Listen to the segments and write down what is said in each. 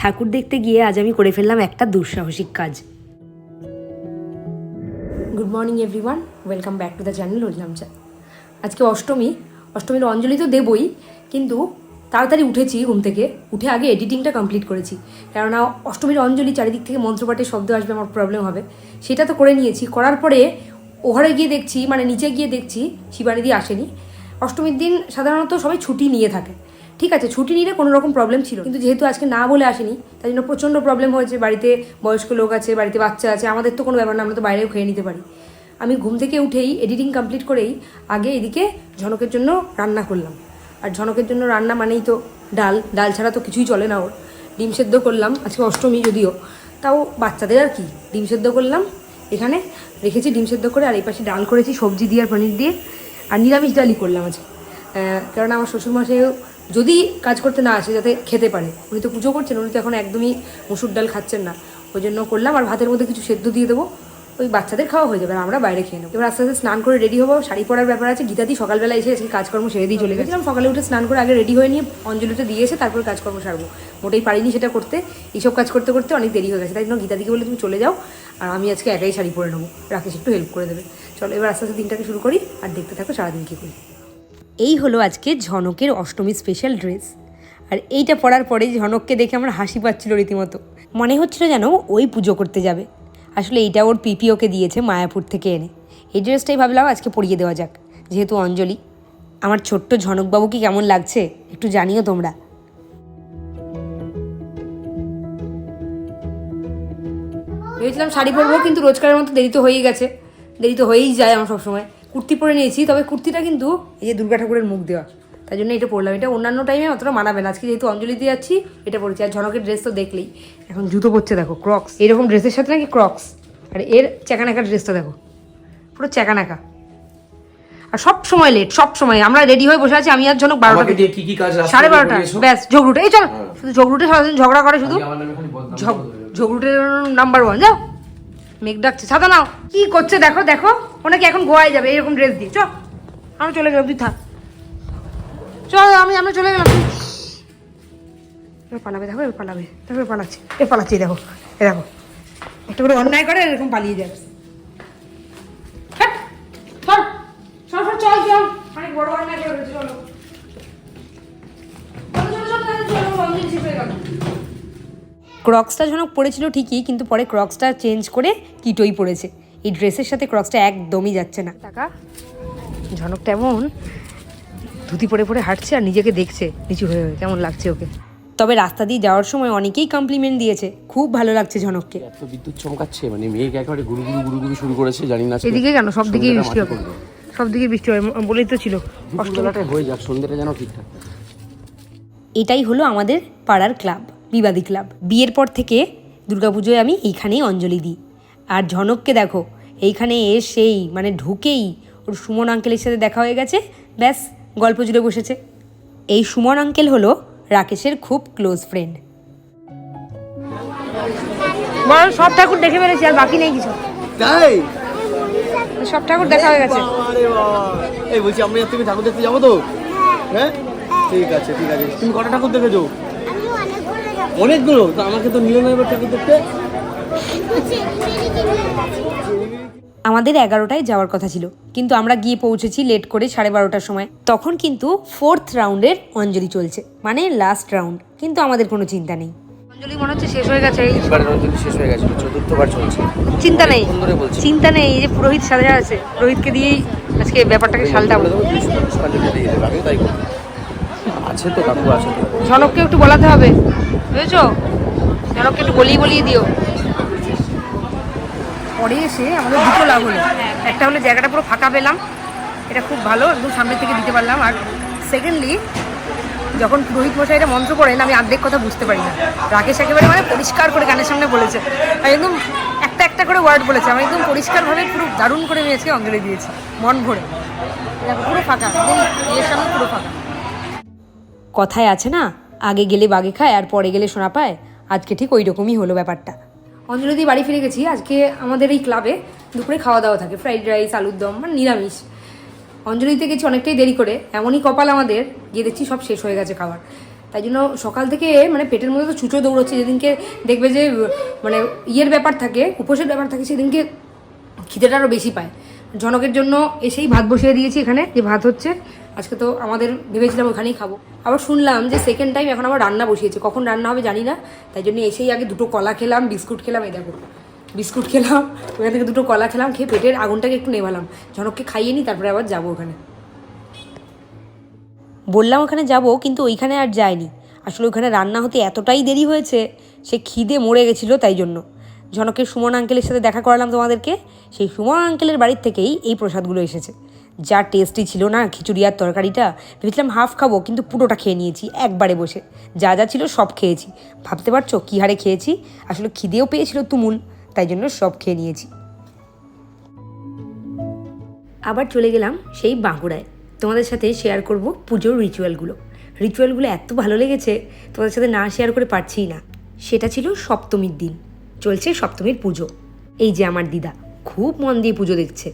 ঠাকুর দেখতে গিয়ে আজ আমি করে ফেললাম একটা দুঃসাহসিক কাজ। Good morning everyone welcome back to the channel হরিলাম চা আজকে অষ্টমী, অষ্টমীর অঞ্জলি তো দেবই, কিন্তু তাড়াতাড়ি উঠেছি ঘুম থেকে। উঠে আগে এডিটিংটা কমপ্লিট করেছি। কেননা অষ্টমীর অঞ্জলি চারিদিক থেকে মন্ত্রপাঠের শব্দ আসবে, আমার প্রবলেম হবে। সেটা তো করে নিয়েছি। করার পরে ওহারে গিয়ে দেখছি মানে নিচে গিয়ে দেখছি শিবানিদি আসেনি। অষ্টমীর দিন সাধারণত সবাই ছুটি নিয়ে থাকে। ঠিক আছে, ছুটি নিলে কোনো রকম প্রবলেম ছিল কিন্তু যেহেতু আজকে না বলে আসেনি তাই জন্য প্রচণ্ড প্রবলেম হয়েছে, বাড়িতে বয়স্ক লোক আছে, বাড়িতে বাচ্চা আছে, আমাদের তো কোনো ব্যাপার না, আমরা তো বাইরেও খেয়ে নিতে পারি। আমি ঘুম থেকে উঠেই এডিটিং কমপ্লিট করেই আগে এদিকে ঝনকের জন্য রান্না করলাম। আর ঝনকের জন্য রান্না মানেই তো ডাল ডাল ছাড়া তো কিছুই চলে না ওর। ডিম সেদ্ধ করলাম, আজকে অষ্টমী যদিও, তাও বাচ্চাদের আর কি। ডিম সেদ্ধ করলাম, এখানে রেখেছি ডিম সেদ্ধ করে, আর এই পাশে ডাল করেছি, সবজি দিয়ে আর পনির দিয়ে। আর নিরামিষ ডালই করলাম আজকে। কারণ আমার শ্বশুরমশাইও যদি কাজ করতে না আসে, যাতে খেতে পারে। উনি তো পুজো করছেন, উনি তো এখন একদমই মুসুর ডাল খাচ্ছেন না। ওই জন্য করলাম, আর ভাতের মধ্যে কিছু সেদ্ধ দিয়ে দেবো। ওই বাচ্চাদের খাওয়া হয়ে যাবে, আর আমরা বাইরে খেয়ে নেব। এবার আস্তে আস্তে স্নান করে রেডি হব। শাড়ি পরার ব্যাপার আছে, গীতাদি সকালবেলা এসে আজকে কাজকর্ম সেরে দিয়ে চলে গেছিলাম সকালে উঠে স্নান করে আগে রেডি হয়ে নিয়ে অঞ্জলিটা দিয়ে এসে তারপর কাজকর্ম সারবো। মোটেই পারিনি সেটা করতে। এইসব কাজ করতে করতে অনেক দেরি হয়ে গেছে। তাই জন্য গীতাদিকে বলে তুমি চলে যাও, আর আমি আজকে একাই শাড়ি পরে নেব। রাকেশ একটু হেল্প করে দেবে। চলো, এবার আস্তে আস্তে দিনটাকে শুরু করি, আর দেখতে থাকো সারাদিন কী করি। এই হলো আজকে ঝনকের অষ্টমী স্পেশাল ড্রেস আর এইটা পরার পরে ঝনককে দেখে আমার হাসি পাচ্ছিল রীতিমতো। মনে হচ্ছিল যেন ওই পুজো করতে যাবে। আসলে এইটা ওর পিপিওকে দিয়েছে মায়াপুর থেকে এনে। এই ড্রেসটাই ভাবলাম আজকে পরিয়ে দেওয়া যাক, যেহেতু অঞ্জলি। আমার ছোট্ট ঝনকবাবুকে কেমন লাগছে একটু জানিও তোমরা। ভেবেছিলাম শাড়ি পরবো, কিন্তু রোজকারের মতো দেরি তো হয়েই গেছে। দেরি তো হয়েই যায় আমার সবসময়। কুর্তি পরে নিয়েছি তবে কুর্তিটা কিন্তু এই যে দুর্গা ঠাকুরের মুখ দেওয়া তাই জন্য এটা পরলাম। এটা অন্যান্য টাইমে অতটা মানাবে না। আজকে যেহেতু অঞ্জলি দিয়ে যাচ্ছি এটা পরেছি। আর ঝনকের ড্রেস তো দেখলেই। এখন জুতো পরছে দেখো ক্রক্স এরকম ড্রেসের সাথে নাকি ক্রক্স আর এর চ্যাকানাকা ড্রেসটা দেখো পুরো চ্যাকানাকা আর সব সময় লেট সব সময়। আমরা রেডি হয়ে বসে আছি আমি আর ঝনক বারোটা কি কি কাজ সাড়ে বারোটা? ব্যাস ঝগড়ুটে। এই চল শুধু ঝগড়ুটে সারাদিন ঝগড়া করে শুধু ঝগড়ুটের নাম্বার ওয়ান যাও। মেঘ ডাকছে। সাদা নাও। কি করছে? দেখো দেখো। ওনাকে এখন গোয়ায় যাবে এরকম ড্রেস দিয়ে। চ আমি চলে গেলাম, তুই থাক। চল আমি, আমরা চলে গেলাম। এবার পালাবে, দেখো, এবার পালাবে এবার পালাচ্ছে। এ পালাচ্ছি, দেখো, এ দেখো। একটা করে অন্যায় করে, এরকম পালিয়ে যাবে ক্রক্সটা ঝনক পড়েছিল ঠিকই কিন্তু পরে ক্রক্সটা চেঞ্জ করে কিটোই পড়েছে। এই ড্রেসের সাথে ক্রক্সটা একদমই যাচ্ছে না। টাকা? ঝনকটা এমন ধুতি পরে পরে হাঁটছে আর নিজেকে দেখছে নিচু হয়ে হয়ে কেমন লাগছে ওকে? তবে রাস্তা দিয়ে যাওয়ার সময় অনেকেই কমপ্লিমেন্ট দিয়েছে খুব ভালো লাগছে ঝনককে। এত বিদ্যুৎ চমকাচ্ছে মানে মেঘ একেবারে গুরু গুরু গুরু গুরু শুরু করেছে জানি না এদিকে কেন? সব দিকেই বৃষ্টি হবে। সব দিকে বৃষ্টি হবে বলেই তো ছিল। দুপুরবেলাটায় হয়ে যাক সন্ধ্যেটা যেন ঠিকঠাক। এটাই হলো আমাদের পাড়ার ক্লাব বিবাদী ক্লাব। বিয়ের পর থেকে দুর্গাপুজোয় আমি এইখানেই অঞ্জলি দিই। আর ঝনককে দেখো এইখানে এসেই মানে ঢুকেই ওর সুমন আঙ্কেলের সাথে দেখা হয়ে গেছে ব্যাস গল্প জুড়ে বসেছে। এই সুমন আঙ্কেল হলো রাকেশের খুব ক্লোজ ফ্রেন্ড। সব ঠাকুর দেখে ফেলেছি আর বাকি নেই কিছু। তাই? সব ঠাকুর দেখা হয়ে গেছে। আরে বাবা। এই বলছি আমরা তুমি ঠাকুর দেখতে যাব তো? হ্যাঁ। ঠিক আছে ঠিক আছে। তুমি কটা ঠাকুর দেখেছ? অনেকগুলো তো আমাকে তো নিলে না এবার ঠাকুর দেখতে। আমাদের এগারোটায় যাওয়ার কথা ছিল কিন্তু আমরা গিয়ে পৌঁছেছি লেট করে সাড়ে বারোটার সময়। তখন কিন্তু ফোর্থ রাউন্ডের অঞ্জলি চলছে মানে লাস্ট রাউন্ড কিন্তু আমাদের কোনো চিন্তা নেই। অঞ্জলি মনে হচ্ছে শেষ হয়ে গেছে এবার অঞ্জলি শেষ হয়ে গেছে চতুর্থবার চলছে। চিন্তা নেই চিন্তা নেই এই যে পুরোহিত সাজা আছে পুরোহিতকে দিয়েই আজকে ব্যাপারটাকে সালটাবো বলে দেবো তাই আছে তো কাকু আছে ঝনককে একটু বলাতে হবে। বুঝেছ? ঝনককে একটু বলিয়ে বলিয়ে দিও। পরে এসে আমাদের দুটো লাভ হলো। একটা হলো জায়গাটা পুরো ফাঁকা পেলাম। এটা খুব ভালো একদম সামনে থেকে দিতে পারলাম। আর সেকেন্ডলি যখন রোহিত পুরোহিত মশাইটা মন্ত্র করেন আমি অর্ধেক কথা বুঝতে পারি না। রাকেশ একেবারে মানে পরিষ্কার করে গানের সামনে বলেছে। আর একদম একটা একটা করে ওয়ার্ড বলেছে। আমি একদম পরিষ্কারভাবে পুরো দারুণ করে আমি আজকে অঞ্জলি দিয়েছি মন ভরে। দেখো পুরো ফাঁকা একদম ইয়ের সামনে পুরো ফাঁকা। কথায় আছে না, আগে গেলে বাগে খায়, আর পরে গেলে সোনা পায়। আজকে ঠিক ওই রকমই হলো ব্যাপারটা। অঞ্জলি বাড়ি ফিরে গেছি, আজকে আমাদের এই ক্লাবে দুপুরে খাওয়া দাওয়া থাকে, ফ্রাইড রাইস, আলুর দম মানে নিরামিষ। অঞ্জলিতে গেছি অনেকটাই দেরি করে, এমনই কপাল আমাদের, গিয়ে দেখছি সব শেষ হয়ে গেছে খাবার তাই জন্য সকাল থেকে মানে পেটের মধ্যে তো ছুঁচো দৌড়চ্ছে, যেদিনকে দেখবে যে মানে ইয়ের ব্যাপার থাকে, উপোসের ব্যাপার থাকে, সেদিনকে খিদেটা আরও বেশি পায়। জনকের জন্য এসেই ভাত বসিয়ে দিয়েছি এখানে, যে ভাত হচ্ছে আজকে তো আমাদের ভেবেছিলাম ওখানেই খাব। আবার শুনলাম যে সেকেন্ড টাইম এখন আবার রান্না বসিয়েছে। কখন রান্না হবে জানি না। তাই জন্য এসেই আগে দুটো কলা খেলাম, বিস্কুট খেলাম, এই দেখো, বিস্কুট খেলাম, ওখান থেকে দুটো কলা খেলাম, খেয়ে পেটের আগুনটাকে একটু নেভালাম। ঝনককে খাইয়ে নিই, তারপরে আবার যাব ওখানে। বললাম ওখানে যাব, কিন্তু ওইখানে আর যায়নি। আসলে ওখানে রান্না হতে এতটাই দেরি হয়েছে, সে খিদে মরে গেছিল তাই জন্য। জনকের সুমন আঙ্কেলের সাথে দেখা করালাম তোমাদেরকে। সেই সুমন আঙ্কেলের বাড়ির থেকেই এই প্রসাদগুলো এসেছে। যা টেস্টি ছিল না, খিচুড়ি আর তরকারিটা, ভেবেছিলাম হাফ খাব, কিন্তু পুরোটা খেয়ে নিয়েছি, একবারে বসে। যা যা ছিল সব খেয়েছি। ভাবতে পারছ কী হারে খেয়েছি? আসলে খিদেও পেয়েছিল তুমুল, তাই জন্য সব খেয়ে নিয়েছি। আবার চলে গেলাম সেই বাঁকুড়ায়। তোমাদের সাথে শেয়ার করব পুজোর রিচুয়ালগুলো রিচুয়ালগুলো এত ভালো লেগেছে, তোমাদের সাথে না শেয়ার করে পারছিই না। সেটা ছিল সপ্তমীর দিন। চলছে সপ্তমীর পুজো। এই যে আমার দিদা, খুব মন দিয়ে পুজো দেখছে।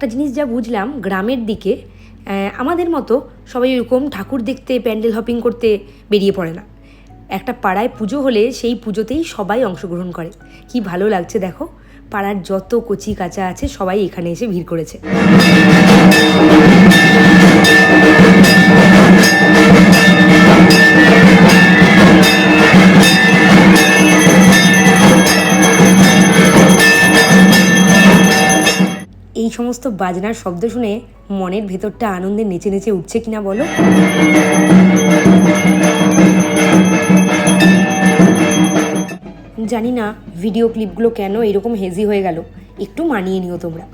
একটা জিনিস যা বুঝলাম গ্রামের দিকে আমাদের মতো সবাই ওরকম ঠাকুর দেখতে, প্যান্ডেল হপিং করতে বেরিয়ে পড়ে না। একটা পাড়ায় পুজো হলে সেই পুজোতেই সবাই অংশগ্রহণ করে। কি ভালো লাগছে দেখো, পাড়ার যত কচি কাঁচা আছে সবাই এখানে এসে ভিড় করেছে। সমস্ত বাজনার শব্দ শুনে মনের ভেতরটা আনন্দে নেচে নেচে উঠছে কিনা বলো? জানি না ভিডিও ক্লিপগুলো কেন এরকম হেজি হয়ে গেল। একটু মানিয়ে নিও তোমরা।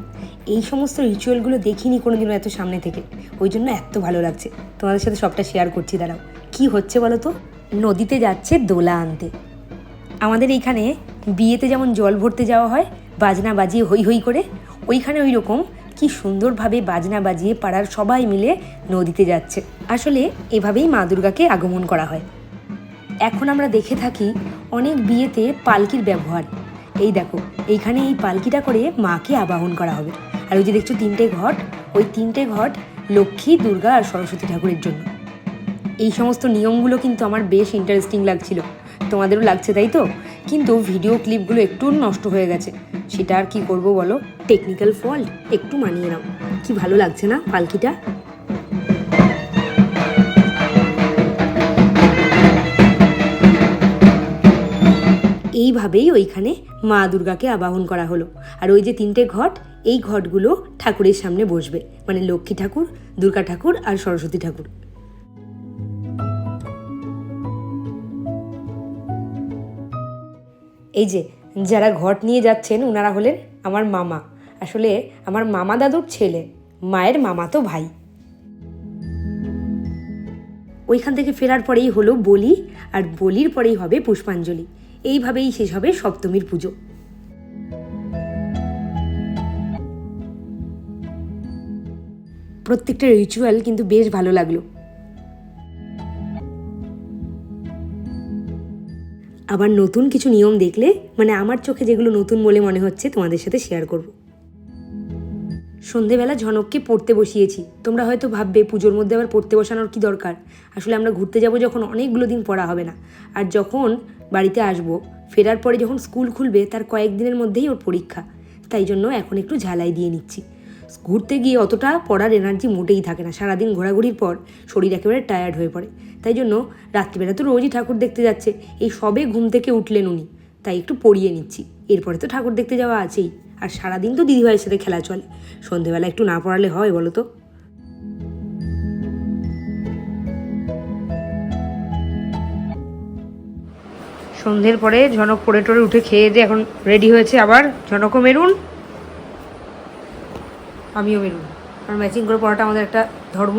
এই সমস্ত রিচুয়ালগুলো দেখিনি কোনোদিনও এত সামনে থেকে। ওই জন্য এত ভালো লাগছে। তোমাদের সাথে সবটা শেয়ার করছি, দাঁড়াও। কি হচ্ছে বলো তো? নদীতে যাচ্ছে দোলা আনতে। আমাদের এইখানে বিয়েতে যেমন জল ভরতে যাওয়া হয়, বাজনা বাজিয়ে হই হই করে ওইখানে ওই রকম কি সুন্দরভাবে বাজনা বাজিয়ে পাড়ার সবাই মিলে নদীতে যাচ্ছে। আসলে এভাবেই মা দুর্গাকে আগমন করা হয়। এখন আমরা দেখে থাকি অনেক বিয়েতে পালকির ব্যবহার। এই দেখো, এইখানে এই পালকিটা করে মাকে আবাহন করা হবে। আর ওই যে দেখছ তিনটে ঘট, ওই তিনটে ঘট লক্ষ্মী, দুর্গা আর সরস্বতী ঠাকুরের জন্য। এই সমস্ত নিয়মগুলো কিন্তু আমার বেশ ইন্টারেস্টিং লাগছিল। তোমাদেরও লাগছে, তাই তো? কিন্তু ভিডিও ক্লিপগুলো একটু নষ্ট হয়ে গেছে। সেটা আর কি করব বলো? টেকনিক্যাল ফল্ট একটু মানিয়ে নাও। কি ভালো লাগছে না পালকিটা? এইভাবেই ওইখানে মা দুর্গাকে আবাহন করা হলো। আর ওই যে তিনটে ঘট, এই ঘটগুলো ঠাকুরের সামনে বসবে। মানে লক্ষ্মী ঠাকুর, দুর্গা ঠাকুর আর সরস্বতী ঠাকুর। এই যে, যারা ঘট নিয়ে যাচ্ছেন ওনারা হলেন আমার মামা। আসলে আমার মামা দাদুর ছেলে, মায়ের মামা তো ভাই। ওইখান থেকে ফেরার পরেই হলো বলি, আর বলির পরেই হবে পুষ্পাঞ্জলি। এইভাবেই শেষ হবে সপ্তমীর পুজো। প্রত্যেকটা রিচুয়াল কিন্তু বেশ ভালো লাগল। আবার নতুন কিছু নিয়ম দেখলে মানে আমার চোখে যেগুলো নতুন বলে মনে হচ্ছে তোমাদের সাথে শেয়ার করব। সন্ধেবেলা ঝনককে পড়তে বসিয়েছি। তোমরা হয়তো ভাববে, পুজোর মধ্যে আবার পড়তে বসানোর কি দরকার? আসলে আমরা ঘুরতে যাব যখন অনেকগুলো দিন পড়া হবে না। আর যখন বাড়িতে আসব, ফেরার পরে যখন স্কুল খুলবে, তার কয়েকদিনের মধ্যেই ওর পরীক্ষা। তাই জন্য এখন একটু ঝালাই দিয়ে নিচ্ছি। ঘুরতে গিয়ে অতটা পড়ার এনার্জি মোটেই থাকে না। সারাদিন ঘোরাঘুরির পর শরীর একেবারে টায়ার্ড হয়ে পড়ে। তাই জন্য রাত্রিবেলা তো রোজই ঠাকুর দেখতে যাচ্ছে। এই সবে ঘুম থেকে উঠলেন উনি। তাই একটু পড়িয়ে নিচ্ছি। এরপরে তো ঠাকুর দেখতে যাওয়া আছেই। আর সারাদিন তো দিদিভাইয়ের সাথে খেলা চলে। সন্ধেবেলা একটু না পড়ালে হয় বলো তো? সন্ধ্যের পরে ঝনক পড়ে টরে উঠে খেয়ে দিয়ে এখন রেডি হয়েছে আবার। ঝনকও মেরুন। আমিও মেরুন। কারণ ম্যাচিং করে পড়াটা আমাদের একটা ধর্ম।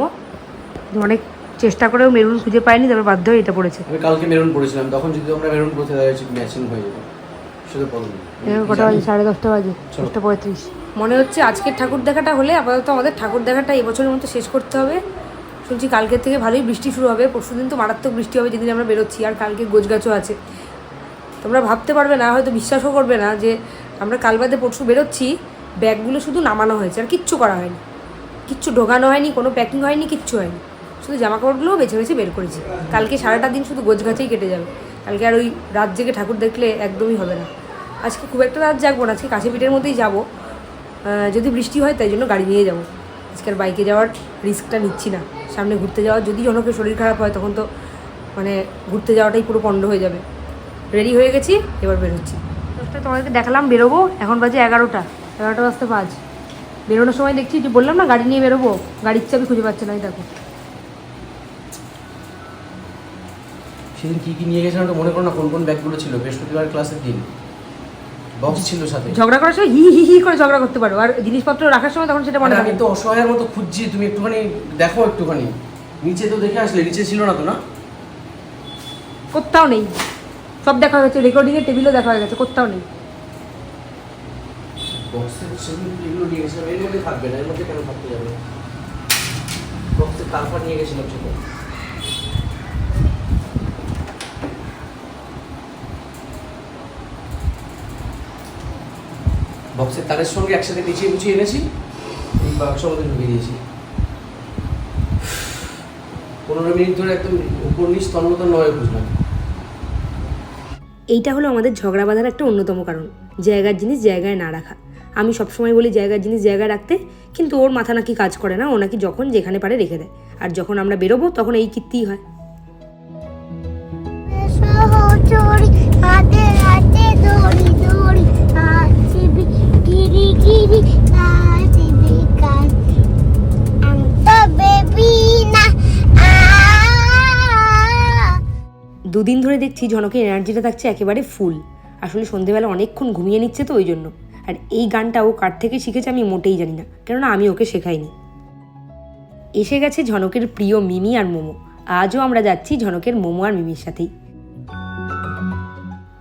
অনেক চেষ্টা করেও মেরুন খুঁজে পাইনি তারপর বাধ্য হয়ে এটা পড়েছে। আমি কালকে মেরুন পড়েছিলাম তখন যদি আমরা মেরুন পড়তে তাহলে ম্যাচিং হয়ে যেত। শুধু কটা বাজে? সাড়ে দশটা বাজে। দশটা পঁয়ত্রিশ। মনে হচ্ছে আজকের ঠাকুর দেখাটা হলে আপাতত আমাদের ঠাকুর দেখাটা এবছরের মতো শেষ করতে হবে। শুনছি কালকের থেকে ভালোই বৃষ্টি শুরু হবে। পরশু দিন তো মারাত্মক বৃষ্টি হবে যেদিন আমরা বেরোচ্ছি আর কালকে গোছগাছও আছে। তোমরা ভাবতে পারবে না হয়তো বিশ্বাসও করবে না যে আমরা কাল বাদে পরশু বেরোচ্ছি। ব্যাগগুলো শুধু নামানো হয়েছে, আর কিচ্ছু করা হয়নি। কিচ্ছু ঢোকানো হয়নি, কোনো প্যাকিং হয়নি, কিচ্ছু হয়নি। শুধু জামা কাপড়গুলোও বেছে বেছে বের করেছি। কালকে সারাটা দিন শুধু গোছগাছেই কেটে যাবে। কালকে আর ওই রাত জেগে ঠাকুর দেখলে একদমই হবে না। আজকে খুব একটা রাত জাগবো না, আজকে কাছে পিঠের মধ্যেই যাব। যদি বৃষ্টি হয় তাই জন্য গাড়ি নিয়ে যাব। আজকে আর বাইকে যাওয়ার রিস্কটা নিচ্ছি না। সামনে ঘুরতে যাওয়ার যদি জনকের শরীর খারাপ হয় তখন তো মানে ঘুরতে যাওয়াটাই পুরো পণ্ড হয়ে যাবে। রেডি হয়ে গেছি, এবার বেরোচ্ছি। তোমাদেরকে দেখালাম, বেরোবো। এখন বাজে এগারোটা। এগারোটা বাজতে পাঁচ বেরোনোর সময় দেখছি যে বললাম না গাড়ি নিয়ে বেরোবো। গাড়ির চাবি খুঁজে পাচ্ছে না দেখো। সেদিন কি কি নিয়ে গেছিলাম ওটা মনে করো না কোন কোন ব্যাগগুলো ছিল? বৃহস্পতিবার ক্লাসের দিন। বক্স ছিল সাথে। ঝগড়া করার সময় হি হি হি করে ঝগড়া করতে পারো। আর জিনিসপত্র রাখার সময় তখন সেটা মনে আমি তো অসহায়ের মতো খুঁজছি তুমি একটুখানি দেখো একটুখানি। নিচে তো দেখে আসলে নিচে ছিল না তো না? কোথাও নেই। সব দেখা হয়ে গেছে রেকর্ডিংয়ের টেবিলও দেখা হয়ে গেছে কোথাও নেই। বক্সের সেদিন এগুলো নিয়ে গেছিলাম, এর মধ্যে থাকবে না, এর মধ্যে কেন থাকতে যাবে? বক্সের তারপর নিয়ে গেছিলাম সেটা বক্সের তারের সঙ্গে একসাথে পিছিয়ে গুছিয়ে এনেছি, এই বাক্সের মধ্যে ঢুকিয়ে দিয়েছি। পনেরো মিনিট ধরে একদম উপর নিচ তন্মত নয় বুঝলাম। এইটা হলো আমাদের ঝগড়া বাঁধার একটা অন্যতম কারণ, জায়গার জিনিস জায়গায় না রাখা। আমি সবসময় বলি জায়গার জিনিস জায়গায় রাখতে কিন্তু ওর মাথা নাকি কাজ করে না ও নাকি যখন যেখানে পারে রেখে দেয়। আর যখন আমরা বেরোবো তখন এই কীর্তিই হয়। দুদিন ধরে দেখছি ঝনকের এনার্জিটা থাকছে একেবারে ফুল আসলে সন্ধেবেলা অনেকক্ষণ ঘুমিয়ে নিচ্ছে তো ওই জন্য। আর এই গানটা ও কার থেকে শিখেছে আমি মোটেই জানি না, কেননা আমি ওকে শেখাইনি। এসে গেছে ঝনকের প্রিয় মিমি আর মোমো। আজও আমরা যাচ্ছি ঝনকের মোমো আর মিমির সাথেই।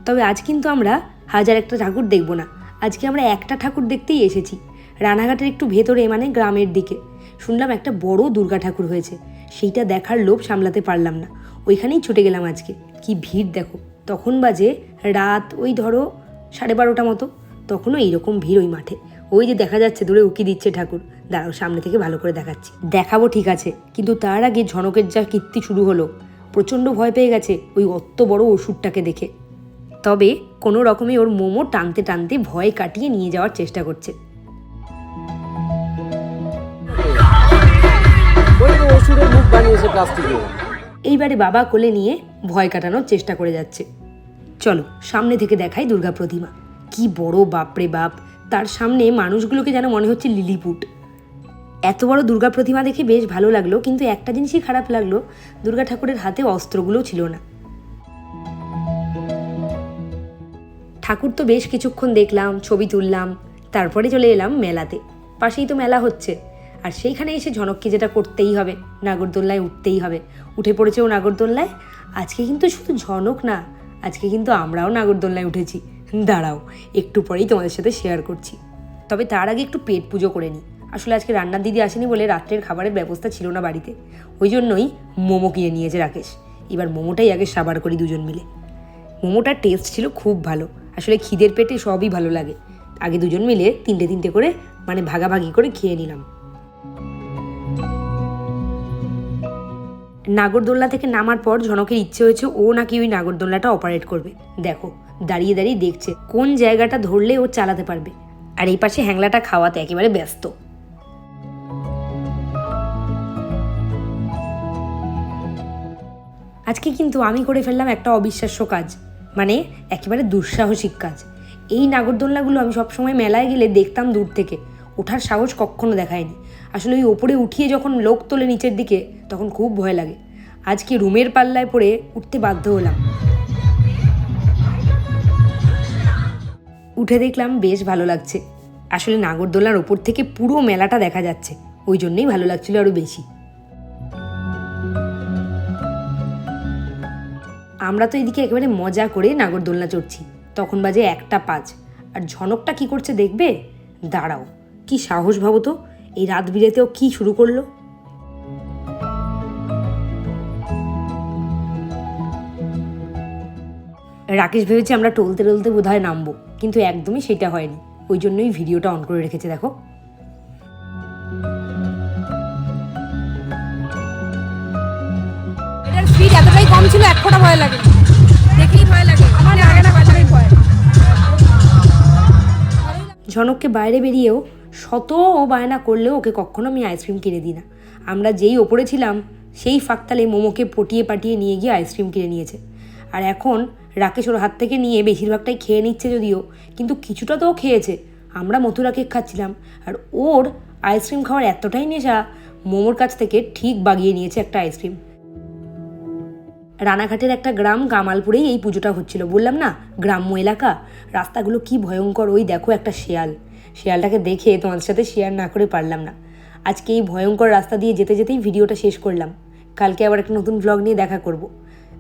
তবে আজ কিন্তু আমরা হাজার একটা ঠাকুর দেখব না। আজকে আমরা একটা ঠাকুর দেখতেই এসেছি। রানাঘাটের একটু ভেতরে মানে গ্রামের দিকে। শুনলাম একটা বড় দুর্গা ঠাকুর হয়েছে। সেইটা দেখার লোভ সামলাতে পারলাম না। ওইখানেই ছুটে গেলাম আজকে। কি ভিড় দেখো। তখন বাজে রাত, ওই ধরো সাড়ে বারোটা মতো। তখনও এইরকম ভিড় ওই মাঠে। ওই যে দেখা যাচ্ছে দূরে উকি দিচ্ছে ঠাকুর। দাঁড়াও সামনে থেকে ভালো করে দেখাচ্ছি। দেখাবো ঠিক আছে কিন্তু তার আগে ঝনকের যা কীর্তি শুরু হলো প্রচণ্ড ভয় পেয়ে গেছে ওই অত বড় ওষুধটাকে দেখে। তবে কোনো রকমে ওর মোমো টানতে টানতে ভয় কাটিয়ে নিয়ে যাওয়ার চেষ্টা করছে। এইবারে বাবা কোলে নিয়ে ভয় কাটানোর চেষ্টা করে যাচ্ছে। চলো সামনে থেকে দেখাই দুর্গা প্রতিমা। কি বড় বাপরে বাপ। তার সামনে মানুষগুলোকে যেন মনে হচ্ছে লিলিপুট। এত বড় দুর্গা প্রতিমা দেখে বেশ ভালো লাগল, কিন্তু একটা জিনিসই খারাপ লাগল, দুর্গা ঠাকুরের হাতে অস্ত্রগুলো ছিল না। ঠাকুর তো বেশ কিছুক্ষণ দেখলাম, ছবি তুললাম, তারপরে চলে এলাম মেলাতে। পাশেই তো মেলা হচ্ছে, আর সেইখানে এসে ঝনককে যেটা করতেই হবে, নাগরদোল্লায় উঠতেই হবে। উঠে পড়েছে ও নাগরদোল্লায়, আজকে কিন্তু শুধু ঝনক না, আজকে কিন্তু আমরাও নাগরদোল্লায় উঠেছি। দাঁড়াও, একটু পরেই তোমাদের সাথে শেয়ার করছি। তবে তার আগে একটু পেট পুজো করে নিই আসলে আজকে রান্নার দিদি আসেনি বলে রাত্রের খাবারের ব্যবস্থা ছিল না বাড়িতে। ওই জন্যই মোমো কিনে নিয়েছে রাকেশ। এবার মোমোটাই আগে সাবার করি দুজন মিলে। মোমোটার টেস্ট ছিল খুব ভালো। আসলে খিদের পেটে সবই ভালো লাগে। আগে দুজন মিলে তিনটে তিনটে করে মানে ভাগাভাগি করে খেয়ে নিলাম। নাগরদোল্লা থেকে নামার পর ঝনকের ইচ্ছে হয়েছে ও নাকি ওই নাগরদোল্লাটা অপারেট করবে। দেখো দাঁড়িয়ে দাঁড়িয়ে দেখছে কোন জায়গাটা ধরলে ও চালাতে পারবে। আর এই পাশে হ্যাংলাটা খাওয়াতে একেবারে ব্যস্ত। আজকে কিন্তু আমি করে ফেললাম একটা অবিশ্বাস্য কাজ মানে একেবারে দুঃসাহসিক কাজ। এই নাগরদোলনাগুলো আমি সবসময় মেলায় গেলে দেখতাম দূর থেকে, ওঠার সাহস কখনো দেখায়নি। আসলে ওই ওপরে উঠিয়ে যখন লোক তোলে নিচের দিকে, তখন খুব ভয় লাগে। আজকে রুমের পাল্লায় পড়ে উঠতে বাধ্য হলাম। উঠে দেখলাম বেশ ভালো লাগছে। আসলে নাগরদোলার ওপর থেকে পুরো মেলাটা দেখা যাচ্ছে, ওই জন্যই ভালো লাগছিল আরও বেশি। আমরা তো এদিকে একেবারে মজা করে নাগরদোলনা চড়ছি, তখন বাজে একটা পাঁচ। আর ঝনকটা কি করছে দেখবে? দাঁড়াও, কি সাহস ভাবো তো, এই রাত বিরেতেও কি শুরু করল? রাকেশ ভেবেছে আমরা টলতে টলতে বোধ হয় নামবো কিন্তু একদমই সেটা হয়নি। ওই জন্যই ভিডিওটা অন করে রেখেছে দেখো। এটার এতটাই কম ছিল এক ফোঁটা ভয় লাগে দেখেই ভয় লাগে। মানে আমার লাগে না ভয় ঝনককে বাইরে বেরিয়েও শত ও বায়না করলেও ওকে কখনো আমি আইসক্রিম কিনে দিই না। আমরা যেই ওপরে ছিলাম সেই ফাঁকতালে মোমোকে পটিয়ে পাটিয়ে নিয়ে গিয়ে আইসক্রিম কিনে নিয়েছে। আর এখন রাকেশ ওর হাত থেকে নিয়ে বেশিরভাগটাই খেয়ে নিচ্ছে যদিও, কিন্তু কিছুটা তো খেয়েছে। আমরা মথুরা কেক খাচ্ছিলাম, আর ওর আইসক্রিম খাওয়ার এতটাই নেশা, মোমোর কাছ থেকে ঠিক বাগিয়ে নিয়েছে একটা আইসক্রিম। রানাঘাটের একটা গ্রাম কামালপুরেই এই পুজোটা হচ্ছিল, বললাম না, গ্রাম্য এলাকা? রাস্তাগুলো কি ভয়ঙ্কর, ওই দেখো একটা শেয়াল। শেয়ালটাকে দেখে তোমাদের সাথে শেয়ার না করে পারলাম না। আজকে এই ভয়ঙ্কর রাস্তা দিয়ে যেতে যেতেই ভিডিওটা শেষ করলাম। কালকে আবার একটা নতুন ব্লগ নিয়ে দেখা করব।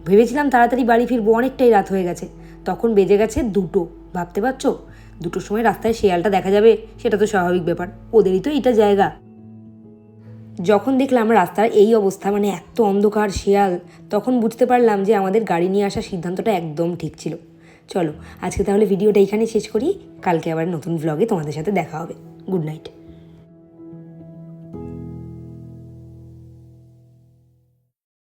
ভেবেছিলাম তাড়াতাড়ি বাড়ি ফিরবো, অনেকটাই রাত হয়ে গেছে। তখন বেজে গেছে দুটো। ভাবতে পারছ? দুটোর সময় রাস্তায় শেয়ালটা দেখা যাবে, সেটা তো স্বাভাবিক ব্যাপার। ওদেরই তো এটা জায়গা। যখন দেখলাম রাস্তার এই অবস্থা মানে এত অন্ধকার শেয়াল, তখন বুঝতে পারলাম যে আমাদের গাড়ি নিয়ে আসার সিদ্ধান্তটা একদম ঠিক ছিল। চলো, আজকে তাহলে ভিডিওটা এখানে শেষ করি। কালকে আবার নতুন ব্লগে তোমাদের সাথে দেখা হবে। Good night